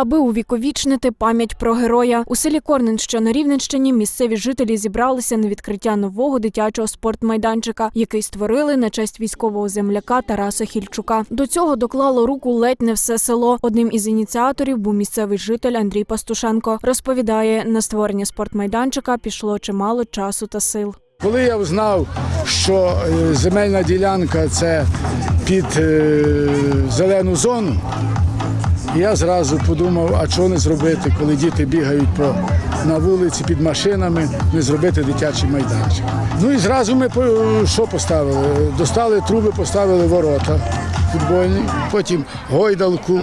Аби увіковічнити пам'ять про героя у селі Корнен, що на Рівненщині, місцеві жителі зібралися на відкриття нового дитячого спортмайданчика, який створили на честь військового земляка Тараса Хільчука. До цього доклало руку ледь не все село. Одним із ініціаторів був місцевий житель Андрій Пастушенко. Розповідає, на створення спортмайданчика пішло чимало часу та сил. Коли я знав, що е, земельна ділянка це під е, зелену зону, я зразу подумав, а чого не зробити, коли діти бігають по, на вулиці під машинами, не зробити дитячий майданчик. Ну і зразу ми що поставили? Достали труби, поставили ворота футбольні, потім гойдалку,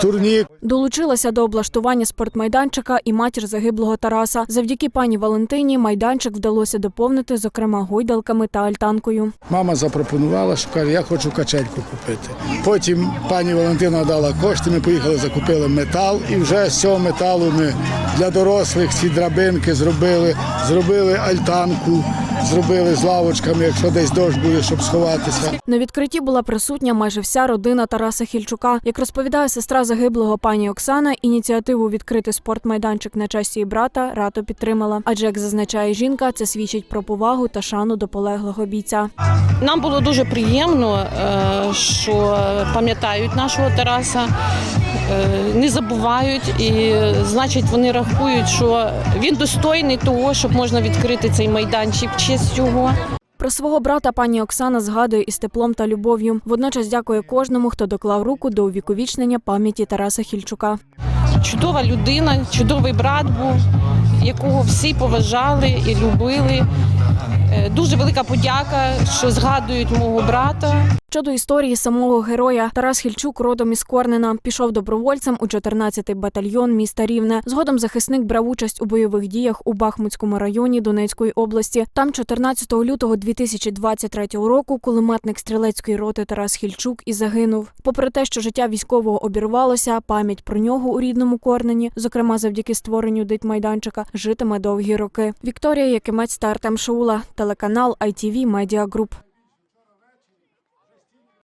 турнік. Долучилася до облаштування спортмайданчика і матір загиблого Тараса. Завдяки пані Валентині майданчик вдалося доповнити, зокрема, гойдалками та альтанкою. Мама запропонувала, що каже, я хочу качельку купити. Потім пані Валентина дала кошти, ми поїхали, закупили метал, і вже з цього металу ми для дорослих ці драбинки зробили, зробили альтанку, зробили з лавочками, якщо десь дощ буде, щоб сховатися. На відкритті була присутня майже вся родина Тараса Хільчука. Як розповідає сестра загиблого пані Оксана, ініціативу відкрити спортмайданчик на честь її брата рато підтримала. Адже, як зазначає жінка, це свідчить про повагу та шану до полеглого бійця. Нам було дуже приємно, е, що пам'ятають нашого Тараса, е, не забувають, і значить вони рахують, що він достойний того, щоб можна відкрити цей майданчик в честь його. Про свого брата пані Оксана згадує із теплом та любов'ю. Водночас дякує кожному, хто доклав руку до увіковічнення пам'яті Тараса Хільчука. Чудова людина, чудовий брат був, якого всі поважали і любили. Е, Дуже велика подяка, що згадують мого брата. Щодо історії самого героя, Тарас Хільчук родом із Корнена пішов добровольцем у 14-й батальйон міста Рівне. Згодом захисник брав участь у бойових діях у Бахмутському районі Донецької області. Там 14 лютого 2023 року кулеметник стрілецької роти Тарас Хільчук і загинув. Попри те, що життя військового обірвалося, пам'ять про нього у рідному Корнені, зокрема завдяки створенню дитмайданчика, житиме довгі роки. Вікторія Якимець та Артем Шаула, телеканал ITV Media Group.